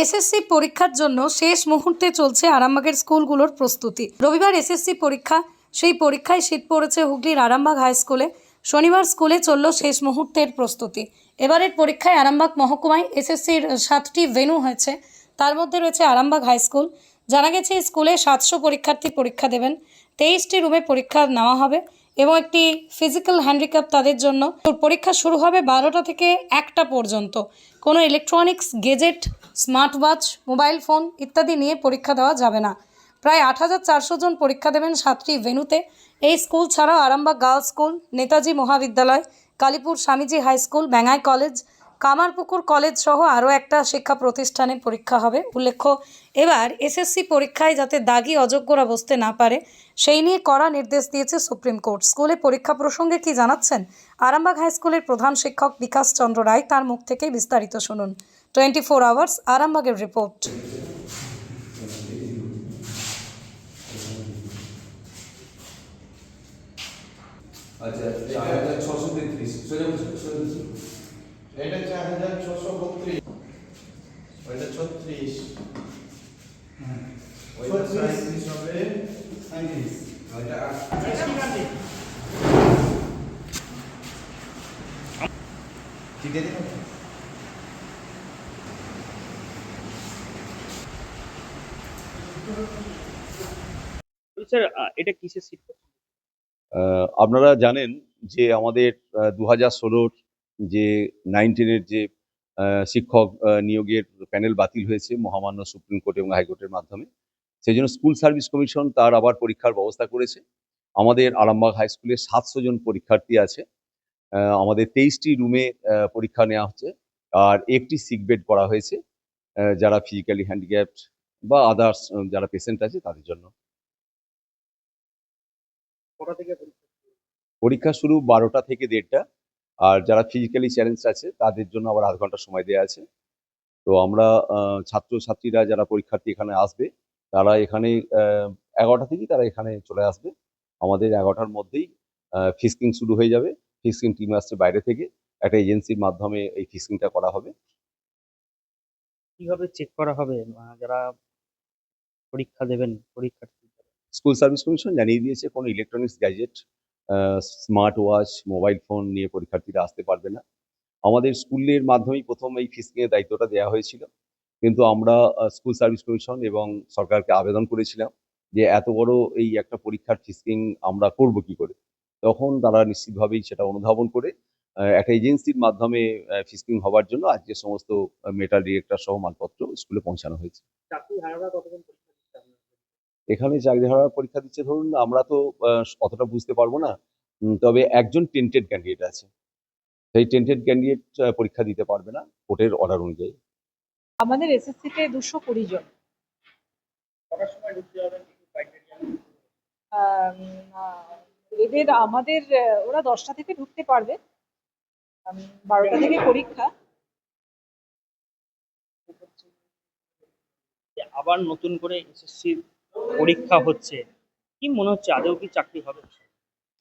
SSC পরীক্ষার জন্য শেষ মুহূর্তে চলছে আরামবাগের স্কুলগুলোর প্রস্তুতি। রবিবার এসএসসি পরীক্ষা, সেই পরীক্ষায় শীত পড়েছে হুগলির আরামবাগ হাই স্কুলে। শনিবার স্কুলে চলল শেষ মুহূর্তের প্রস্তুতি। এবারের পরীক্ষায় আরামবাগ মহকুমায় এসএসসির সাতটি ভেন্যু হয়েছে। তার মধ্যে রয়েছে আরামবাগ হাই স্কুল। জানা গেছে, স্কুলে সাতশো পরীক্ষার্থী পরীক্ষা দেবেন। তেইশটি রুমে পরীক্ষা নেওয়া হবে। এবং একটি ফিজিক্যাল হ্যান্ডিক্যাপ তাদের জন্য। পরীক্ষা শুরু হবে বারোটা থেকে একটা পর্যন্ত। কোনো electronics gadget smart watch mobile phone ইত্যাদি নিয়ে পরীক্ষা দেওয়া যাবে না। প্রায় আট হাজার চারশো জন পরীক্ষা দেবেন সাতটি ভেনুতে এই স্কুল ছাড়াও আরামবাগ গার্লস স্কুল নেতাজি মহাবিদ্যালয়, Kalipur Swamiji high school Bengai college Kamarpukur college সহ আরও একটা শিক্ষা প্রতিষ্ঠানে পরীক্ষা হবে। উল্লেখ্য, এবার এসএসসি পরীক্ষায় যাতে দাগি অযোগ্যরা বসতে না পারে, সেই নিয়ে কড়া নির্দেশ দিয়েছে সুপ্রিম কোর্ট। স্কুলে পরীক্ষা প্রসঙ্গে কি জানাচ্ছেন? আরামবাগ হাই স্কুলের প্রধান শিক্ষক বিকাশ চন্দ্র রায় তার মুখ থেকেই বিস্তারিত শুনুন। টোয়েন্টি ফোর আওয়ার্স, আরামবাগের রিপোর্ট। আচ্ছা ছশো তেত্রিশ। এটা চার হাজার ছশো বত্রিশ। ওইটা ছত্রিশ। ওইটা সাঁত্রিশ হবে। সাঁত্রিশ ওইটা আট। কি স্যার এটা কিসের সিট আপনারা জানেন যে আমাদের দু হাজার ষোলোর যে নাইনটিনের যে আহ, শিক্ষক নিয়োগের প্যানেল বাতিল হয়েছে মহামান্য সুপ্রিম কোর্ট এবং হাইকোর্টের মাধ্যমে। সেই জন্য স্কুল সার্ভিস কমিশন তার আবার পরীক্ষার ব্যবস্থা করেছে। আমাদের আরামবাগ হাই স্কুলে সাতশো জন পরীক্ষার্থী আছে। আমাদের তেইশটি রুমে পরীক্ষা নেওয়া হচ্ছে। আর একটি সিক বেড করা হয়েছে। যারা ফিজিক্যালি হ্যান্ডিক্যাপড বা আদার্স যারা পেশেন্ট আছে তাদের জন্য? পরীক্ষা শুরু বারোটা থেকে দেড়টা। আর যারা ফিজিক্যালি চ্যালেঞ্জ আছে তাদের জন্য আবার আধ ঘণ্টা সময় দেওয়া আছে। তো আমরা আহ, ছাত্রছাত্রীরা যারা পরীক্ষার্থী এখানে আসবে তারা এখানে এগারোটা থেকেই তারা এখানে চলে আসবে। আমাদের এগারোটার মধ্যেই ফিস্কিং শুরু হয়ে যাবে। ফিস্কিং টিম আসছে বাইরে থেকে। একটা এজেন্সির মাধ্যমে এই ফিস্কিংটা করা হবে। কীভাবে চেক করা হবে? যারা পরীক্ষা দেবেন পরীক্ষার্থী স্কুল সার্ভিস কমিশন জানিয়ে দিয়েছে কোনো electronics gadget smart watch mobile phone নিয়ে পরীক্ষার্থীরা আসতে পারবে না। আমাদের স্কুলের মাধ্যমেই প্রথম এই ফিসকিংয়ের দায়িত্বটা দেওয়া হয়েছিল। কিন্তু আমরা স্কুল সার্ভিস কমিশন এবং সরকারকে আবেদন করেছিলাম যে এত বড় এই একটা পরীক্ষার ফিসকিং আমরা করব কি করে? তখন তারা নিশ্চিতভাবেই সেটা অনুধাবন করে একটা এজেন্সির মাধ্যমে ফিসকিং হওয়ার জন্য আজকে সমস্ত মেটাল ডিরেক্টর সহ মালপত্র স্কুলে পৌঁছানো হয়েছে চাকরি হারারা কতজন পরীক্ষা দিচ্ছে আপনার? এখানে চাকরি হওয়ার পরীক্ষা দিচ্ছে। ধরুন আমরা তো অতটা বুঝতে পারব না। তবে একজন টেন্টেড ক্যান্ডিডেট আছে। সেই টেন্টেড ক্যান্ডিডেট পরীক্ষা দিতে পারবে না কোর্টের অর্ডার অনুযায়ী। আমাদের এসএসসিতে দুশো কুড়ি জন। এদের আমাদের ওরা দশটা থেকে ঢুকতে পারবে। বারোটা থেকে পরীক্ষা। আবার নতুন করে এসএসসি পরীক্ষা হচ্ছে। কি মনে হচ্ছে আদৌ কি চাকরি হবে?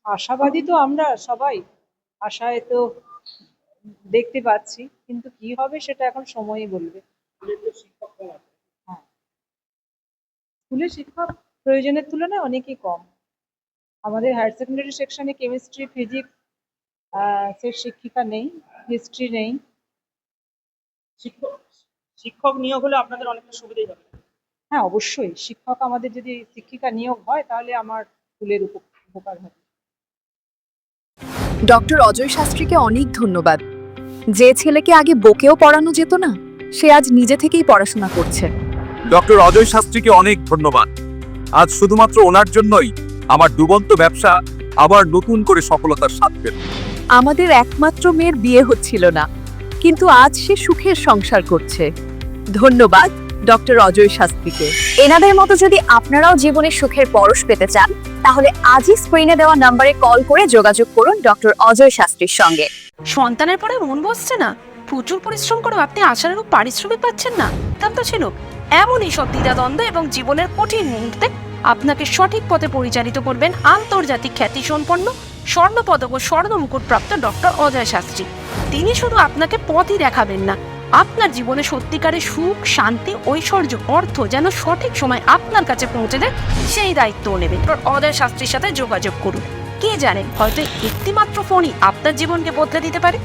আশাবাদী তো আমরা সবাই। আশায় তো দেখতে পাচ্ছি কিন্তু কি হবে সেটা এখন সময়ই বলবে। স্কুলের শিক্ষক হ্যাঁ। স্কুলের শিক্ষক প্রয়োজনের তুলনায় অনেকই কম। আমাদের হায়ার সেকেন্ডারি সেকশনে কেমিস্ট্রি ফিজিক্স শিক্ষিকা নেই হিস্ট্রি নেই। শিক্ষক শিক্ষক নিয়োগ হলে আপনাদের অনেকটা সুবিধাই হবে। হ্যাঁ অবশ্যই। শিক্ষক আমাদের যদি শিক্ষিকা নিয়োগ হয় তাহলে আমার স্কুলের উপকার হবে। ডক্টর অজয় শাস্ত্রীকে অনেক ধন্যবাদ। যে ছেলেকে আগে বকেও পড়ানো যেত না সে আজ নিজে থেকেই পড়াশোনা করছে। ডক্টর অজয় শাস্ত্রীকে অনেক ধন্যবাদ। আজ শুধুমাত্র ওনার জন্যই আমার ডুবন্ত ব্যবসা আবার নতুন করে সফলতার স্বাদ পেল। আমাদের একমাত্র মেয়ের বিয়ে হচ্ছিল না কিন্তু আজ সে সুখের সংসার করছে। ধন্যবাদ। ডক্টর অজয় শাস্ত্রীকে। এনাদের মতো যদি আপনারাও জীবনে সুখের পরশ পেতে চান, তাহলে আজই স্ক্রিনে দেওয়া নম্বরে কল করে যোগাযোগ করুন ডক্টর অজয় শাস্ত্রীর সঙ্গে। সন্তানের পরে মন বসছে না। প্রচুর পরিশ্রম করেও আপনি আশার আশানুরূপ পারিশ্রমিক পাচ্ছেন না। সিদ্ধান্ত ছিল। এমনই সব দ্বিধাদ্বন্দ্ব এবং জীবনের কঠিন মুহূর্তে আপনাকে সঠিক পথে পরিচালিত করবেন আন্তর্জাতিক খ্যাতি সম্পন্ন স্বর্ণ পদক ও স্বর্ণ মুকুট প্রাপ্ত ডক্টর অজয় শাস্ত্রী। তিনি শুধু আপনাকে পথই দেখাবেন না আপনার জীবনে সত্যিকারে সুখ, শান্তি, ঐশ্বর্য, অর্থ যেন সঠিক সময় আপনার কাছে পৌঁছে দেয়, সেই দায়িত্ব নেবে। অদয় শাস্ত্রীর সাথে যোগাযোগ করুন। কে জানেন হয়তো একটিমাত্র ফোনই আপনার জীবনকে বদলে দিতে পারে।